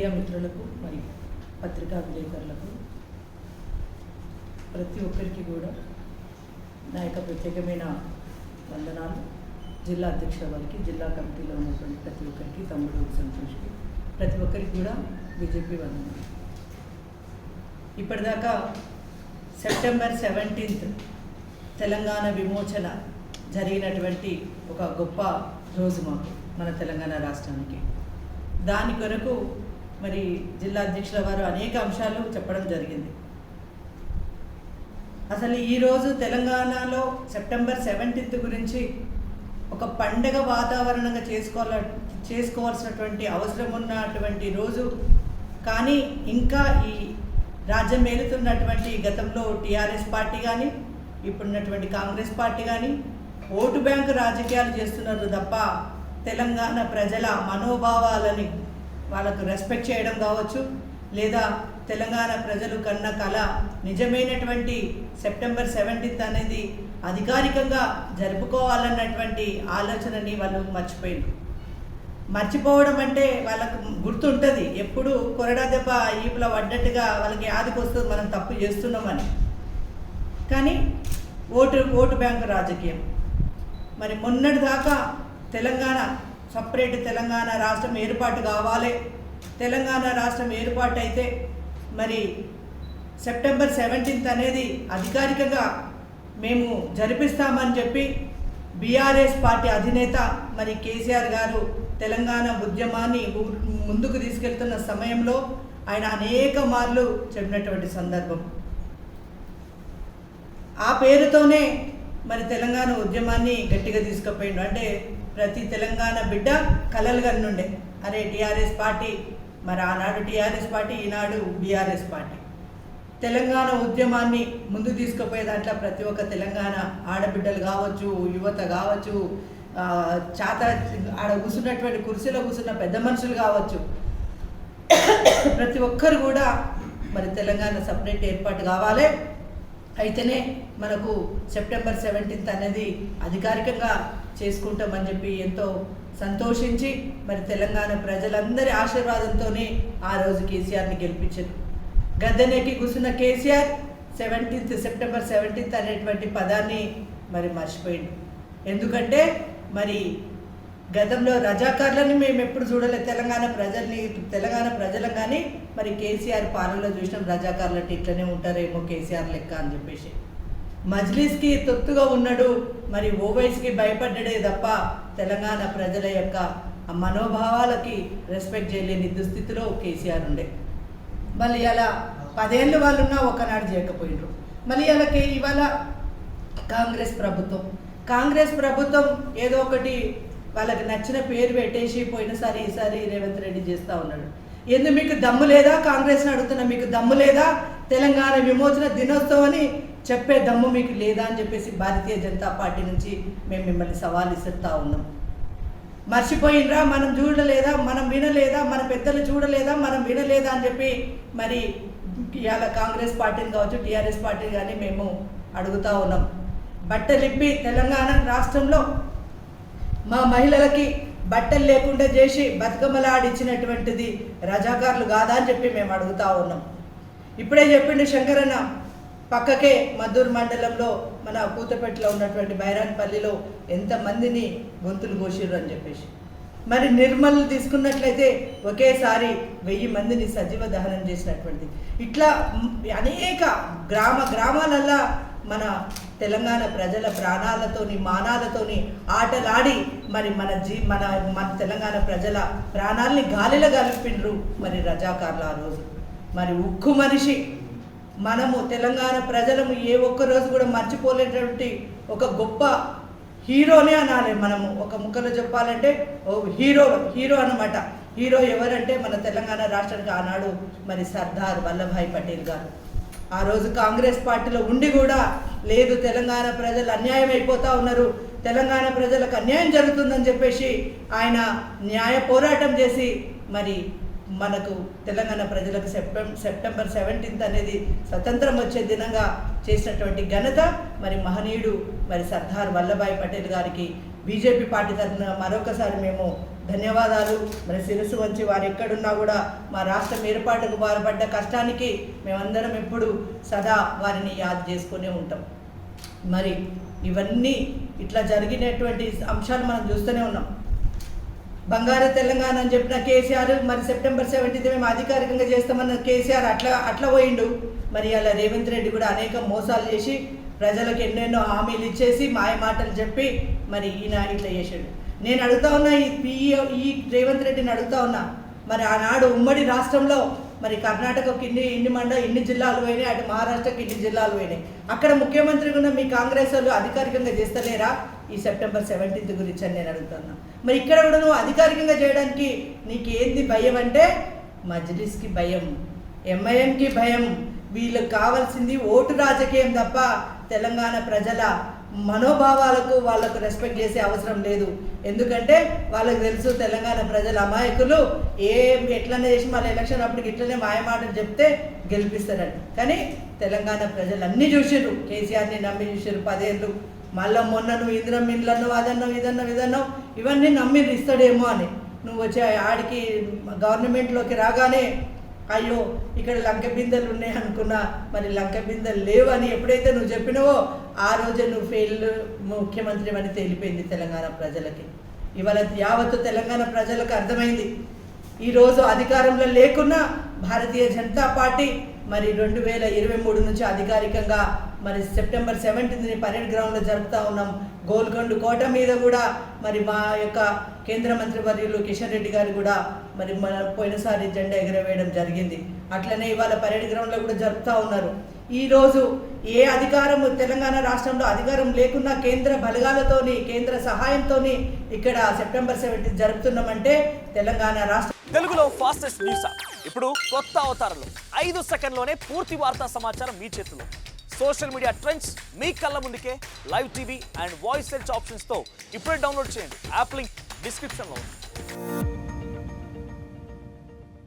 Media మిత్రులకు మరియు పత్రికా విలేకరులకు ప్రతి ఒక్కరికి కూడా నా యొక్క ప్రత్యేకమైన వందనాలు. జిల్లా అధ్యక్షుల వారికి జిల్లా కమిటీలో ఉన్నటువంటి ప్రతి ఒక్కరికి తమ్ముడు సంతోష్కి ప్రతి ఒక్కరికి కూడా బీజేపీ వందనాలు. ఇప్పటిదాకా సెప్టెంబర్ సెవెంటీన్త్ తెలంగాణ విమోచన జరిగినటువంటి ఒక గొప్ప రోజు మాకు మన తెలంగాణ రాష్ట్రానికి. దాని కొరకు మరి జిల్లా అధ్యక్షుల వారు అనేక అంశాలు చెప్పడం జరిగింది. అసలు ఈరోజు తెలంగాణలో సెప్టెంబర్ సెవెంటీన్త్ గురించి ఒక పండగ వాతావరణంగా చేసుకోవాల చేసుకోవాల్సినటువంటి అవసరం ఉన్నటువంటి రోజు. కానీ ఇంకా ఈ రాజ్యం మేలుతున్నటువంటి గతంలో టీఆర్ఎస్ పార్టీ కానీ ఇప్పుడున్నటువంటి కాంగ్రెస్ పార్టీ కానీ ఓటు బ్యాంకు రాజకీయాలు చేస్తున్నారు తప్ప తెలంగాణ ప్రజల మనోభావాలని వాళ్ళకు రెస్పెక్ట్ చేయడం కావచ్చు లేదా తెలంగాణ ప్రజలు కన్న కళ నిజమైనటువంటి సెప్టెంబర్ సెవెంటీన్త్ అనేది అధికారికంగా జరుపుకోవాలన్నటువంటి ఆలోచనని వాళ్ళు మర్చిపోయారు మర్చిపోవడం అంటే వాళ్ళకు గుర్తుంటుంది. ఎప్పుడు కొరడా దెబ్బ ఈపుల పడ్డట్టుగా వాళ్ళకి యాదికి వస్తుంది మనం తప్పు చేస్తున్నామని కానీ ఓటు ఓటు బ్యాంకు రాజకీయం. మరి మొన్నటి దాకా తెలంగాణ సపరేట్ తెలంగాణ రాష్ట్రం ఏర్పాటు కావాలి. తెలంగాణ రాష్ట్రం ఏర్పాటు అయితే మరి సెప్టెంబర్ సెవెంటీన్త్ అనేది అధికారికంగా మేము జరిపిస్తామని చెప్పి బీఆర్ఎస్ పార్టీ అధినేత మరి కేసీఆర్ గారు తెలంగాణ ఉద్యమాన్ని ము- ముందుకు తీసుకెళ్తున్న సమయంలో ఆయన అనేక మార్లు చెప్పినటువంటి సందర్భం. ఆ పేరుతోనే మరి తెలంగాణ ఉద్యమాన్ని గట్టిగా తీసుకుపోయిండు. అంటే ప్రతి తెలంగాణ బిడ్డ కలలు కన్నుండే. అరే టీఆర్ఎస్ పార్టీ మరి ఆనాడు టీఆర్ఎస్ పార్టీ ఈనాడు బీఆర్ఎస్ పార్టీ. తెలంగాణ ఉద్యమాన్ని ముందు తీసుకుపోయే దాంట్లో ప్రతి ఒక్క తెలంగాణ ఆడబిడ్డలు కావచ్చు యువత కావచ్చు చేత చాత ఆడ కూర్చున్నటువంటి కుర్చీలో కూర్చున్న పెద్ద మనుషులు కావచ్చు. ప్రతి ఒక్కరు కూడా మరి తెలంగాణ సపరేట్ ఏర్పాటు కావాలి. అయితేనే మనకు సెప్టెంబర్ సెవెంటీన్త్ అనేది అధికారికంగా చేసుకుంటామని చెప్పి ఎంతో సంతోషించి మరి తెలంగాణ ప్రజలందరి ఆశీర్వాదంతోనే ఆ రోజు కేసీఆర్ని గెలిపించారు. గద్దెనెక్కి కూర్చున్న కేసీఆర్ సెవెంటీన్త్ సెప్టెంబర్ సెవెంటీన్త్ అనేటువంటి పదాన్ని మరి మర్చిపోయింది ఎందుకంటే మరి గతంలో రజాకారులని మేము ఎప్పుడు చూడలేదు. తెలంగాణ ప్రజల్ని తెలంగాణ ప్రజలు కానీ మరి కేసీఆర్ పాలనలో చూసినాం రజాకారులు అంటే ఇట్లనే ఉంటారేమో కేసీఆర్ లెక్క అని చెప్పేసి. మజ్లిస్కి తొత్తుగా ఉన్నాడు మరి ఓవైస్కి భయపడ్డడే తప్ప తెలంగాణ ప్రజల యొక్క ఆ మనోభావాలకి రెస్పెక్ట్ చేయలేని దుస్థితిలో కేసీఆర్ ఉండే. మళ్ళీ అలా పదేళ్ళు వాళ్ళున్నా ఒకనాడు చేయకపోయినరు మళ్ళీ అలాగే ఇవాళ కాంగ్రెస్ ప్రభుత్వం. కాంగ్రెస్ ప్రభుత్వం ఏదో ఒకటి వాళ్ళకి నచ్చిన పేరు పెట్టేసి పోయినసారి ఈసారి రేవంత్ రెడ్డి చేస్తూ ఉన్నాడు. ఎందుకు మీకు దమ్ము లేదా? కాంగ్రెస్ని అడుగుతున్నా మీకు దమ్ము లేదా? తెలంగాణ విమోచన దినోత్సవం అని చెప్పే దమ్ము మీకు లేదా అని చెప్పేసి భారతీయ జనతా పార్టీ నుంచి మేము మిమ్మల్ని సవాల్ ఇస్తూ ఉన్నాం. మర్చిపోయినరా? మనం చూడలేదా? మనం వినలేదా? మన పెద్దలు చూడలేదా? మనం వినలేదా అని చెప్పి మరి ఇవాళ కాంగ్రెస్ పార్టీని కావచ్చు టీఆర్ఎస్ పార్టీని కానీ మేము అడుగుతా ఉన్నాం. బట్టలిప్పి తెలంగాణ రాష్ట్రంలో మా మహిళలకి బట్టలు లేకుండా చేసి బతుకమ్మలాడిచ్చినటువంటిది రజాకారులు కాదా అని చెప్పి మేము అడుగుతా ఉన్నాం. ఇప్పుడే చెప్పిండు శంకరన్న పక్కకే మద్దూరు మండలంలో మన కూతపేటలో ఉన్నటువంటి బైరాన్పల్లిలో ఎంతమందిని గొంతులు కోసిర్రు అని చెప్పేసి. మరి నిర్మల్ తీసుకున్నట్లయితే ఒకేసారి వెయ్యి మందిని సజీవ దహనం చేసినటువంటిది. ఇట్లా అనేక గ్రామ గ్రామాలల్లా మన తెలంగాణ ప్రజల ప్రాణాలతోని మానాలతోని ఆటలాడి మరి మన జీ మన మన తెలంగాణ ప్రజల ప్రాణాల్ని గాలిలో కలిపిండ్రు మరి రజాకార్లు ఆ రోజు. మరి ఉక్కు మనిషి. మనము తెలంగాణ ప్రజలము ఏ ఒక్క రోజు కూడా మర్చిపోలేటటువంటి ఒక గొప్ప హీరోనే అనాలి మనము. ఒక ముక్కలో చెప్పాలంటే ఓ హీరో హీరో అన్నమాట. హీరో ఎవరంటే మన తెలంగాణ రాష్ట్రానికి ఆనాడు మరి సర్దార్ వల్లభాయ్ పటేల్ గారు. ఆ రోజు కాంగ్రెస్ పార్టీలో ఉండి కూడా లేదు తెలంగాణ ప్రజలు అన్యాయం అయిపోతా ఉన్నారు. తెలంగాణ ప్రజలకు అన్యాయం జరుగుతుందని చెప్పేసి ఆయన న్యాయ పోరాటం చేసి మరి మనకు తెలంగాణ ప్రజలకు సెప్టెం సెప్టెంబర్ సెవెంటీన్త్ అనేది స్వతంత్రం వచ్చే దినంగా చేసినటువంటి ఘనత మరి మహనీయుడు మరి సర్దార్ వల్లభాయ్ పటేల్ గారికి. బీజేపీ పార్టీ తరఫున మరొకసారి మేము ధన్యవాదాలు. మరి శిరస్సు వంచి వారు ఎక్కడున్నా కూడా మా రాష్ట్రం ఏర్పాటుకు బాధపడ్డ కష్టానికి మేమందరం ఎప్పుడు సదా వారిని యాద్ చేసుకునే ఉంటాం. మరి ఇవన్నీ ఇట్లా జరిగినటువంటి అంశాలు మనం చూస్తూనే ఉన్నాం. బంగారు తెలంగాణ అని చెప్పిన కేసీఆర్ మరి సెప్టెంబర్ సెవెంటీన్త్ మేము అధికారికంగా చేస్తామన్న కేసీఆర్ అట్లా అట్లా పోయిండు. మరి అలా రేవంత్ రెడ్డి కూడా అనేక మోసాలు చేసి ప్రజలకు ఎన్నెన్నో హామీలు ఇచ్చేసి మాయ మాటలు చెప్పి మరి ఈయన ఇట్లా చేశాడు. నేను అడుగుతా ఉన్నా ఈ పిఈఓ ఈ రేవంత్ రెడ్డిని అడుగుతా ఉన్నా మరి ఆనాడు ఉమ్మడి రాష్ట్రంలో మరి కర్ణాటకకు ఇన్ని ఇన్ని మండ ఇన్ని జిల్లాలు పోయినాయి అటు మహారాష్ట్రకి ఇన్ని జిల్లాలు పోయినాయి. అక్కడ ముఖ్యమంత్రిగా ఉన్న మీ కాంగ్రెస్ వాళ్ళు అధికారికంగా చేస్తలేరా? ఈ సెప్టెంబర్ సెవెంటీన్త్ గురించి అని నేను అడుగుతున్నా మరి ఇక్కడ కూడా నువ్వు అధికారికంగా చేయడానికి నీకు ఏంది భయం అంటే మజ్లిస్కి భయం ఎంఐఎంకి భయం. వీళ్ళకి కావాల్సింది ఓటు రాజకీయం తప్ప తెలంగాణ ప్రజల మనోభావాలకు వాళ్ళకు రెస్పెక్ట్ చేసే అవసరం లేదు. ఎందుకంటే వాళ్ళకి తెలుసు తెలంగాణ ప్రజల అమాయకులు ఏం ఎట్లనే చేసి మళ్ళీ ఎలక్షన్ అప్పటికి ఇట్లనే మాయమాటలు చెప్తే గెలిపిస్తారని. కానీ తెలంగాణ ప్రజలు అన్నీ చూసిర్రు. కేసీఆర్ని నమ్మి చూసారు పదేళ్ళు. మళ్ళీ మొన్న నువ్వు ఇంద్రం ఇండ్లను అదన్నావు ఇదన్నావు ఇదన్నావు ఇవన్నీ నమ్మి ఇస్తాడేమో అని. నువ్వు వచ్చే ఆడికి గవర్నమెంట్లోకి రాగానే అయ్యో ఇక్కడ లంక బిందెలు ఉన్నాయి అనుకున్నా మరి లంక బిందెలు లేవని ఎప్పుడైతే నువ్వు చెప్పినవో ఆ రోజే నువ్వు ఫెయిల్ ముఖ్యమంత్రి అని తేలిపోయింది తెలంగాణ ప్రజలకి. ఇవాళ యావత్తు తెలంగాణ ప్రజలకు అర్థమైంది. ఈరోజు అధికారంలో లేకున్నా భారతీయ జనతా పార్టీ మరి రెండు వేల ఇరవై మూడు నుంచి అధికారికంగా మరి సెప్టెంబర్ సెవెంటీన్త్ని పరేడ్ గ్రౌండ్లో జరుపుతూ ఉన్నాం. గోల్కొండ కోట మీద కూడా మరి మా యొక్క కేంద్ర మంత్రి వర్యులు కిషన్ రెడ్డి గారు కూడా మరి మన పోయినసారి జెండా ఎగరవేయడం జరిగింది. అట్లనే ఇవాళ పరేడ్ గ్రౌండ్లో కూడా జరుపుతా ఉన్నారు. ఈ రోజు ఏ అధికారం తెలంగాణ రాష్ట్రంలో అధికారం లేకున్నా కేంద్ర బలగాలతోని కేంద్ర సహాయంతోని ఇక్కడ సెప్టెంబర్ సెవెంటీన్ జరుపుతున్నామంటే తెలంగాణ రాష్ట్రం తెలుగులో ఫాస్టెస్ట్ న్యూస్. ఇప్పుడు కొత్త అవతారంలో. ఐదు సెకండ్లోనే పూర్తి వార్తా సమాచారం మీ చేతిలో. సోషల్ మీడియా ట్రెండ్స్ మీ కళ్ళ ముందుకే. Live TV and voice search ఆప్షన్స్తో ఇప్పుడే డౌన్లోడ్ చేయండి. యాప్ లింక్ డిస్క్రిప్షన్లో ఉంది.